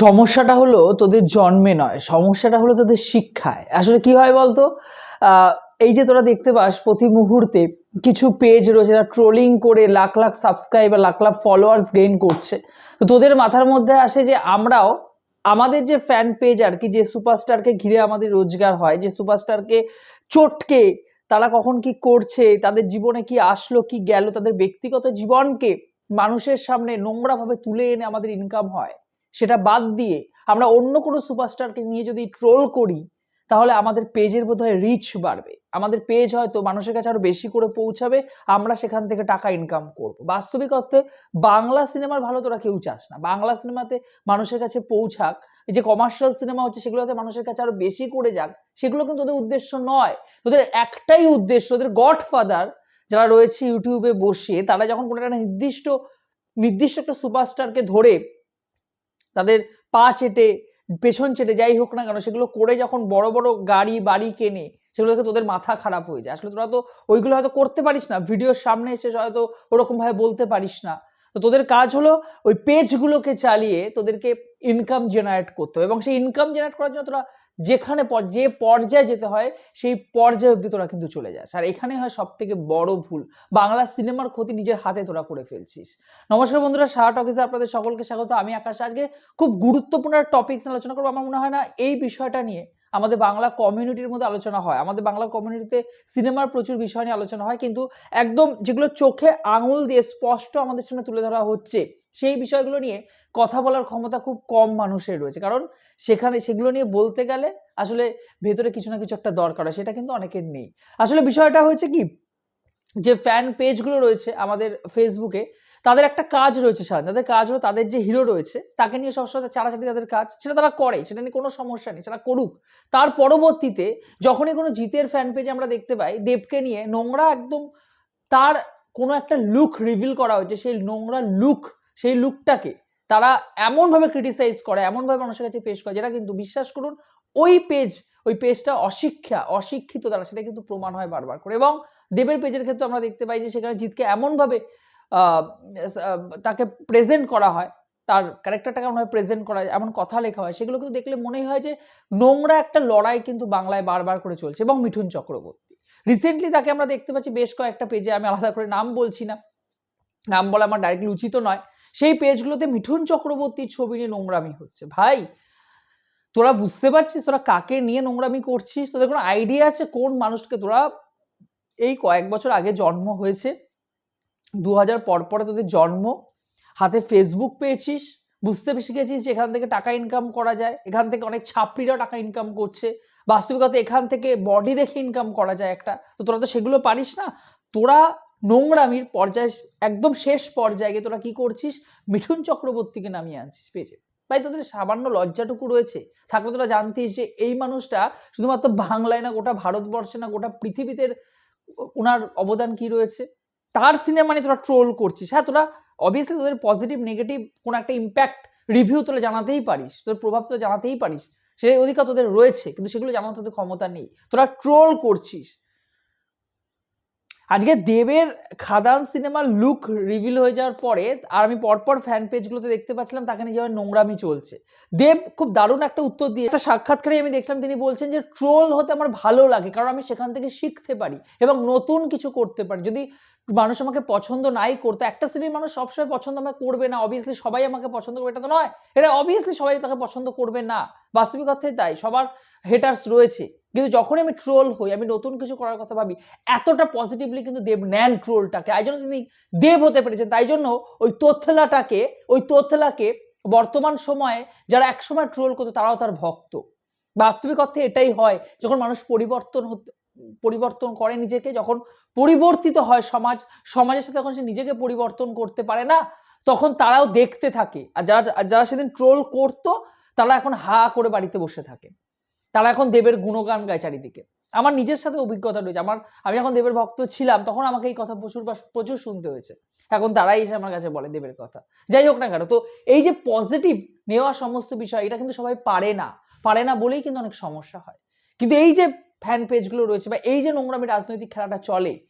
সমস্যাটা হলো তোদের জন্মে নয়, সমস্যাটা হলো তোদের শিক্ষায়। আসলে কি হয় বলতো? এই যে তোরা দেখতে পাস প্রতি মুহূর্তে কিছু পেজ রয়েছে যারা ট্রোলিং করে lakh lakh subscriber lakh lakh followers gain করছে। তো তোদের মাথার মধ্যে আসে যে আমরাও, আমাদের যে ফ্যান পেজ আর কি, যে সুপারস্টারকে ঘিরে আমাদের রোজগার হয়, যে সুপারস্টারকে চটকে তারা কখন কি করছে, তাদের জীবনে কি আসলো, কি গেল, তাদের ব্যক্তিগত জীবনকে মানুষের সামনে নোংরাভাবে তুলে এনে আমাদের ইনকাম হয়। সেটা বাদ দিয়ে আমরা অন্য কোনো সুপারস্টারকে নিয়ে যদি ট্রোল করি, তাহলে আমাদের পেজের বোধহয় রিচ বাড়বে। আমাদের পেজ হয়তো মানুষের কাছে আরও বেশি করে পৌঁছাবে, আমরা সেখান থেকে টাকা ইনকাম করব। বাস্তবিক অর্থে বাংলা সিনেমার ভালো তোরা কেউ চাস না। বাংলা সিনেমাতে মানুষের কাছে পৌঁছাক, এই যে কমার্শিয়াল সিনেমা হচ্ছে সেগুলোতে মানুষের কাছে আরও বেশি করে যাক, সেগুলো কিন্তু ওদের উদ্দেশ্য নয়। ওদের একটাই উদ্দেশ্য ওদের গডফাদার যারা রয়েছে ইউটিউবে বসে, তারা যখন কোনো একটা নির্দিষ্ট নির্দিষ্ট একটা সুপারস্টারকে ধরে তাদের পা চেটে, পেছন চেটে, যাই হোক না কেন, সেগুলো করে যখন বড় বড় গাড়ি, বাড়ি কেনে সেগুলো দেখে তোদের মাথা খারাপ হয়ে যায়। আসলে তোরা তো ওইগুলো হয়তো করতে পারিস না, ভিডিওর সামনে এসে হয়তো ওরকমভাবে বলতে পারিস না। তো তোদের কাজ হলো ওই পেজগুলোকে চালিয়ে তোদেরকে ইনকাম জেনারেট করতে হবে এবং সেই ইনকাম জেনারেট করার জন্য তোরা যেখানে যে পর্যায়ে যেতে হয়, সেই পর্যায়ে অবধি তোরা কিন্তু চলে যাস। আর এখানে হয় সব থেকে বড় ভুল। বাংলা সিনেমার ক্ষতি নিজের হাতে তোরা করে ফেলছিস। নমস্কার বন্ধুরা সাহা টকিসে আপনাদের সকলকে স্বাগত। আমি আকাশ। আজকে খুব গুরুত্বপূর্ণ টপিক আলোচনা করব। আমার মনে হয় না এই বিষয়টা নিয়ে আমাদের বাংলা কমিউনিটির মধ্যে আলোচনা হয়। আমাদের বাংলা কমিউনিটিতে সিনেমার প্রচুর বিষয় নিয়ে আলোচনা হয়। কিন্তু একদম যেগুলো চোখে আঙুল দিয়ে স্পষ্ট আমাদের সামনে তুলে ধরা হচ্ছে, সেই বিষয়গুলো নিয়ে কথা বলার ক্ষমতা খুব কম মানুষের রয়েছে। কারণ সেখানে সেগুলো নিয়ে বলতে গেলে আসলে ভেতরে কিছু না কিছু একটা দরকার হয়, সেটা কিন্তু অনেকের নেই। আসলে বিষয়টা হয়েছে কি? যে ফ্যান পেজগুলো রয়েছে আমাদের ফেসবুকে তাদের একটা কাজ রয়েছে সাধারণ তাদের কাজ হলো তাদের যে হিরো রয়েছে, তাকে নিয়ে সবসময় চাড়াচাড়ি তাদের কাজ, সেটা তারা করে, সেটা নিয়ে কোনো সমস্যা নেই, সেটা করুক। তার পরবর্তীতে যখনই কোনো জিতের ফ্যান পেজে আমরা দেখতে পাই, দেবকে নিয়ে নোংরা একদম তার কোনো একটা লুক রিভিল করা হয়েছে, সেই নোংরা লুক সেই লুকটাকে তারা এমনভাবে ক্রিটিসাইজ করে, এমনভাবে মানুষের কাছে পেশ করে যেটা কিন্তু, বিশ্বাস করুন, ওই পেজ ওই পেজটা অশিক্ষা, অশিক্ষিত তারা, সেটা কিন্তু প্রমাণ হয় বারবার করে এবং দেবের পেজের ক্ষেত্রে আমরা দেখতে পাই যে সেখানে জিতকে এমনভাবে তাকে প্রেজেন্ট করা হয়, তার ক্যারেক্টারটাকে এমনভাবে প্রেজেন্ট করা হয়, এমন কথা লেখা হয়, সেগুলো কিন্তু দেখলে মনেই হয় যে নোংরা একটা লড়াই কিন্তু বাংলায় বারবার করে চলছে এবং মিঠুন চক্রবর্তী। রিসেন্টলি তাকে আমরা দেখতে পাচ্ছি বেশ কয়েকটা পেজে আমি আলাদা করে নাম বলছি না, নাম বলা আমার ডাইরেক্টলি উচিত নয়। সেই পেজগুলোতে মিঠুন চক্রবর্তীর ছবি নিয়ে নোংরামি হচ্ছে। ভাই, তোরা বুঝতে পারছিস তোরা কাকে নিয়ে নোংরামি করছিস? তোদের কোনো আইডিয়া আছে কোন মানুষকে তোরা এই কয়েক বছর আগে জন্ম হয়েছে? দু হাজার পর পরে তোদের জন্ম, হাতে ফেসবুক পেয়েছিস, বুঝতে শিখেছিস যে এখান থেকে টাকা ইনকাম করা যায়, এখান থেকে অনেক ছাত্রীরাও টাকা ইনকাম করছে, বাস্তবিকতা এখান থেকে বডি দেখে ইনকাম করা যায় একটা। তো তোরা তো সেগুলো পারিস না? তোরা নোংরামির পর্যায়ে একদম শেষ পর্যায়ে তোরা কি করছিস? মিঠুন চক্রবর্তীকে নামিয়ে আনছিস, পেয়েছে। ভাই, তোদের সামান্য লজ্জাটুকু রয়েছে। থাকলে তোরা জানতিস যে এই মানুষটা শুধুমাত্র বাংলায় না, গোটা ভারতবর্ষে না, গোটা পৃথিবীতে ওনার অবদান কি রয়েছে? তার সিনেমা নিয়ে তোরা ট্রোল করছিস। হ্যাঁ তোরা অবভিয়াসলি তোদের পজিটিভ নেগেটিভ কোনো একটা ইম্প্যাক্ট রিভিউ তোরা জানাতেই পারিস। তোদের প্রভাব তোরা জানাতেই পারিস। সেই অধিকার তোদের রয়েছে, কিন্তু সেগুলো জানার তোদের ক্ষমতা নেই। তোরা ট্রোল করছিস। আজকে দেবের খাদান সিনেমার লুক রিভিল হয়ে যাওয়ার পরে, আর আমি পরপর ফ্যান পেজগুলোতে দেখতে পাচ্ছিলাম, তাকে নিয়ে যেভাবে নোংরামি চলছে। দেব খুব দারুণ একটা উত্তর দিয়ে, একটা সাক্ষাৎকারে আমি দেখলাম তিনি বলছেন যে ট্রোল হতে আমার ভালো লাগে, কারণ আমি সেখান থেকে শিখতে পারি এবং নতুন কিছু করতে পারি। যদি মানুষ আমাকে পছন্দ নাই করতো, একটা শ্রেণির মানুষ সবসময় পছন্দ আমাকে করবে না অবভিয়াসলি সবাই আমাকে পছন্দ করবে, এটা তো নয়। এটা অবভিয়াসলি সবাই তাকে পছন্দ করবে না। বাস্তবিক অর্থে তাই, সবার হেটার্স রয়েছে। কিন্তু যখনই আমি ট্রোল হই, আমি নতুন কিছু করার কথা ভাবি, এতটা পজিটিভলি কিন্তু দেব নেন ট্রোলটাকে তাই জন্য তিনি দেব হতে পেরেছেন। তাই জন্য ওই তথ্যলাটাকে ওই তথ্যলাকে বর্তমান সময়ে যারা একসময় ট্রোল করতো, তারাও তার ভক্ত। বাস্তবিক অর্থে এটাই হয়, যখন মানুষ পরিবর্তন পরিবর্তন করে নিজেকে, যখন পরিবর্তিত হয় সমাজ, সমাজের সাথে যখন সে নিজেকে পরিবর্তন করতে পারে না, তখন তারাও দেখতে থাকে। আর যারা যারা সেদিন ট্রোল করতো, তারা এখন হা করে বাড়িতে বসে থাকে। তারা এখন দেবের গুণগান গায় চারিদিকে। আমার নিজের সাথে অভিজ্ঞতা রয়েছে। আমার, আমি যখন দেবের ভক্ত ছিলাম, তখন আমাকে এই কথা প্রচুর বা- প্রচুর শুনতে হয়েছে। এখন তারাই এসে আমার কাছে বলে দেবের কথা। যাই হোক না কেন, তো এই যে পজিটিভ নেওয়া সমস্ত বিষয়, এটা কিন্তু সবাই পারে না। পারে না বলেই কিন্তু অনেক সমস্যা হয়। কিন্তু এই যে ফ্যান পেজগুলো রয়েছে বা, এই যে নোংরামি রাজনৈতিক খেলাটা চলে,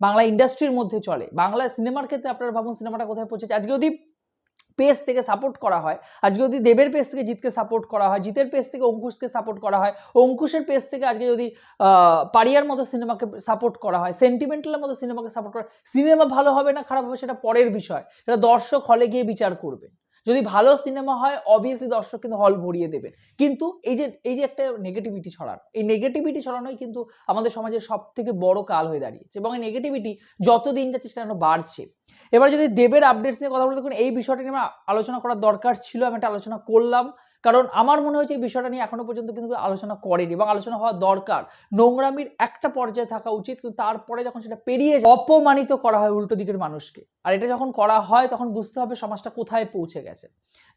বাংলা ইন্ডাস্ট্রির মধ্যে চলে, বাংলা সিনেমার ক্ষেত্রে আপনারা ভাবুন সিনেমাটা কোথায় পৌঁছেছে? আজকে যদি পেজ থেকে সাপোর্ট করা হয়। আজকে যদি দেবের পেজ থেকে জিতকে সাপোর্ট করা হয়, জিতের পেজ থেকে অঙ্কুশকে সাপোর্ট করা হয়, অঙ্কুশের পেজ থেকে আজকে যদি পারিয়ার মতো সিনেমাকে সাপোর্ট করা হয় সেন্টিমেন্টালের মতো সিনেমাকে সাপোর্ট করা সিনেমা ভালো হবে না খারাপ হবে সেটা পরের বিষয়। সেটা দর্শক হলে গিয়ে বিচার করবে। যদি ভালো সিনেমা হয় অবভিয়াসলি দর্শক কিন্তু হল ভরিয়ে দেবে। কিন্তু এই যে এই যে একটা নেগেটিভিটি ছড়ানো, এই নেগেটিভিটি ছড়ানোই কিন্তু আমাদের সমাজের সব থেকে বড় কাল হয়ে দাঁড়িয়েছে। এবং এই নেগেটিভিটি যত দিন যাচ্ছে সেটা বাড়ছে। এবার যদি দেবের আপডেটস নিয়ে কথা বলি দেখুন এই বিষয়টি নিয়ে আমার আলোচনা করার দরকার ছিল, আমি একটা আলোচনা করলাম। কারণ আমার মনে হয়েছে এই বিষয়টা নিয়ে এখনও পর্যন্ত কিন্তু আলোচনা করেনি এবং আলোচনা হওয়া দরকার। নোংরামির একটা পর্যায়ে থাকা উচিত, কিন্তু তারপরে যখন সেটা পেরিয়ে অপমানিত করা হয় উল্টো দিকের মানুষকে। আর এটা যখন করা হয়, তখন বুঝতে হবে সমাজটা কোথায় পৌঁছে গেছে।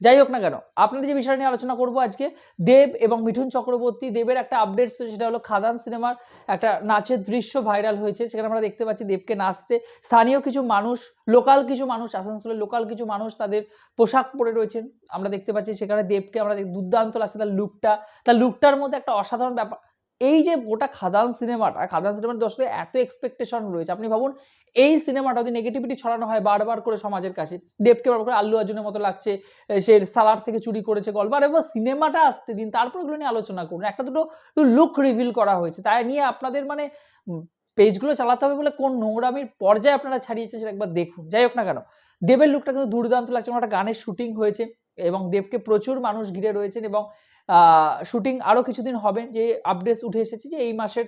যাই হোক না কেন, আপনাদের যে বিষয় নিয়ে আলোচনা করব আজকে, দেব এবং মিঠুন চক্রবর্তী, দেবের একটা আপডেট সেটা হলো খাদান সিনেমার একটা নাচের দৃশ্য ভাইরাল হয়েছে, সেখানে আমরা দেখতে পাচ্ছি দেবকে নাচতে। স্থানীয় কিছু মানুষ লোকাল কিছু মানুষ, আসানসোলের লোকাল কিছু মানুষ তাদের পোশাক পরে রয়েছেন। আমরা দেখতে পাচ্ছি সেখানে দেবকে আমরা দেখ- দুর্দান্ত লাগছে তার লুকটা তার লুকটার মধ্যে একটা অসাধারণ ব্যাপার। এই যে গোটা খাদান সিনেমাটা খাদান সিনেমার দর্শকের এত এক্সপেকটেশন রয়েছে। আপনি ভাবুন, এই সিনেমাটা যদি নেগেটিভিটি ছড়ানো হয় বারবার করে সমাজের কাছে, দেবকে বারবার করে আল্লু অর্জুনের মতো লাগছে সে সালার থেকে চুরি করেছে, গল্প। আর এবার সিনেমাটা আসতে দিন, তারপর এগুলো নিয়ে আলোচনা করুন। একটা দুটো লুক রিভিল করা হয়েছে। তাই নিয়ে আপনাদের মানে পেজগুলো চালাতে হবে বলে কোন নোংরামির পর্যায়ে আপনারা ছাড়িয়েছেন সেটা একবার দেখুন। যাই হোক না কেন, দেবের লুকটা কিন্তু দুর্দান্ত লাগছে। একটা গানের শুটিং হয়েছে। এবং দেবকে প্রচুর মানুষ ঘিরে রয়েছেন এবং শুটিং আরও কিছুদিন হবে যে আপডেটস উঠে এসেছে যে এই মাসের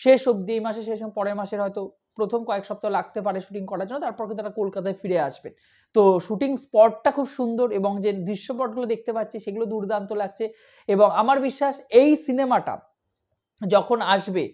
শেষ অবধি, এই মাসের শেষ পরের মাসের হয়তো প্রথম কয়েক সপ্তাহ লাগতে পারে শুটিং করার জন্য, তারপর কিন্তু তারা কলকাতায় ফিরে আসবেন। তো শুটিং স্পটটা খুব সুন্দর এবং যে দৃশ্যপটগুলো দেখতে পাচ্ছি সেগুলো দুর্দান্ত লাগছে এবং আমার বিশ্বাস এই সিনেমাটা যখন আসবে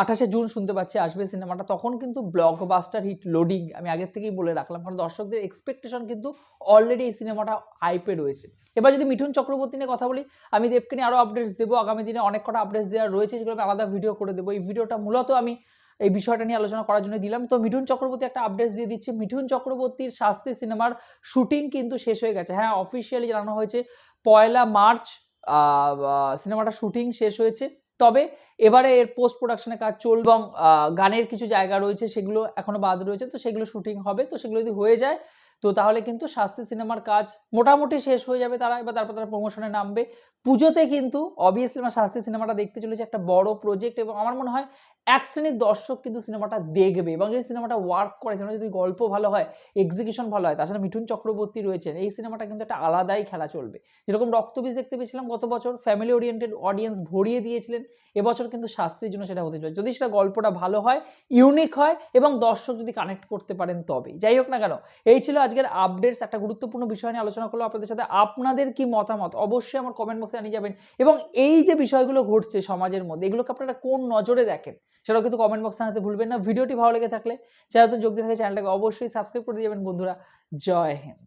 আঠাশে জুন শুনতে পাচ্ছি, আসবে সিনেমাটা। তখন কিন্তু ব্লকবাস্টার হিট লোডিং আমি আগের থেকেই বলে রাখলাম। কারণ দর্শকদের এক্সপেকটেশন কিন্তু অলরেডি এই সিনেমাটা হাইপে রয়েছে। এবার যদি মিঠুন চক্রবর্তী নিয়ে কথা বলি, আমি দেবকে নিয়ে আরও আপডেটস দেবো। আগামী দিনে অনেক কটা আপডেটস দেওয়া রয়েছে যেগুলো আমি আলাদা ভিডিও করে দেবো। এই ভিডিওটা মূলত আমি এই বিষয়টা নিয়ে আলোচনা করার জন্য দিলাম। তো মিঠুন চক্রবর্তী একটা আপডেটস দিয়ে দিচ্ছে। মিঠুন চক্রবর্তীর শাস্তি সিনেমার শুটিং কিন্তু শেষ হয়ে গেছে। হ্যাঁ অফিসিয়ালি জানানো হয়েছে, পয়লা মার্চ সিনেমাটা শুটিং শেষ হয়েছে। তবে এবারে এর পোস্ট প্রোডাকশনের কাজ চল এবং গানের কিছু জায়গা রয়েছে সেগুলো এখনও বাদ রয়েছে, তো সেগুলো শুটিং হবে, তো সেগুলো যদি হয়ে যায়, তো তাহলে কিন্তু শাস্তি সিনেমার কাজ মোটামুটি শেষ হয়ে যাবে তারা, এবার তারপর তারা প্রমোশনে নামবে। পুজোতে কিন্তু অবভিয়াসলি আমার শাস্তি সিনেমাটা দেখতে চলেছে, একটা বড় প্রজেক্ট এবং আমার মনে হয় এক শ্রেণির দর্শক কিন্তু সিনেমাটা দেখবে এবং যদি সিনেমাটা ওয়ার্ক করে সিনেমা যদি গল্প ভালো হয় এক্সিকিউশন ভালো হয় তাছাড়া মিঠুন চক্রবর্তী রয়েছেন, এই সিনেমাটা কিন্তু একটা আলাদাই খেলা চলবে। যেরকম রক্তবীজ দেখতে পেয়েছিলাম গত বছর ফ্যামিলি ওরিয়েন্টেড অডিয়েন্স ভরিয়ে দিয়েছিলেন, এবছর কিন্তু শাস্ত্রীর জন্য সেটা হতে চলেছে। যদি সেটা গল্পটা ভালো হয় ইউনিক হয় এবং দর্শক যদি কানেক্ট করতে পারেন তবে যাই হোক না কেন, এই ছিল আজকের আপডেটস একটা গুরুত্বপূর্ণ বিষয় নিয়ে আলোচনা করল আপনাদের সাথে। আপনাদের কি মতামত? অবশ্যই আমার কমেন্ট বক্সে জানিয়ে যাবেন। এবং এই যে বিষয়গুলো ঘটছে সমাজের মধ্যে, এগুলোকে আপনারা কোন নজরে দেখেন? সেটাও কিন্তু কমেন্ট বক্সে জানাতে ভুলবেন না। ভিডিওটি ভালো লেগে থাকলে চ্যানেল যোগ দিয়ে থাকলে চ্যানেলটাকে অবশ্যই সাবস্ক্রাইব করে দিয়ে যাবেন। বন্ধুরা, জয় হিন্দ।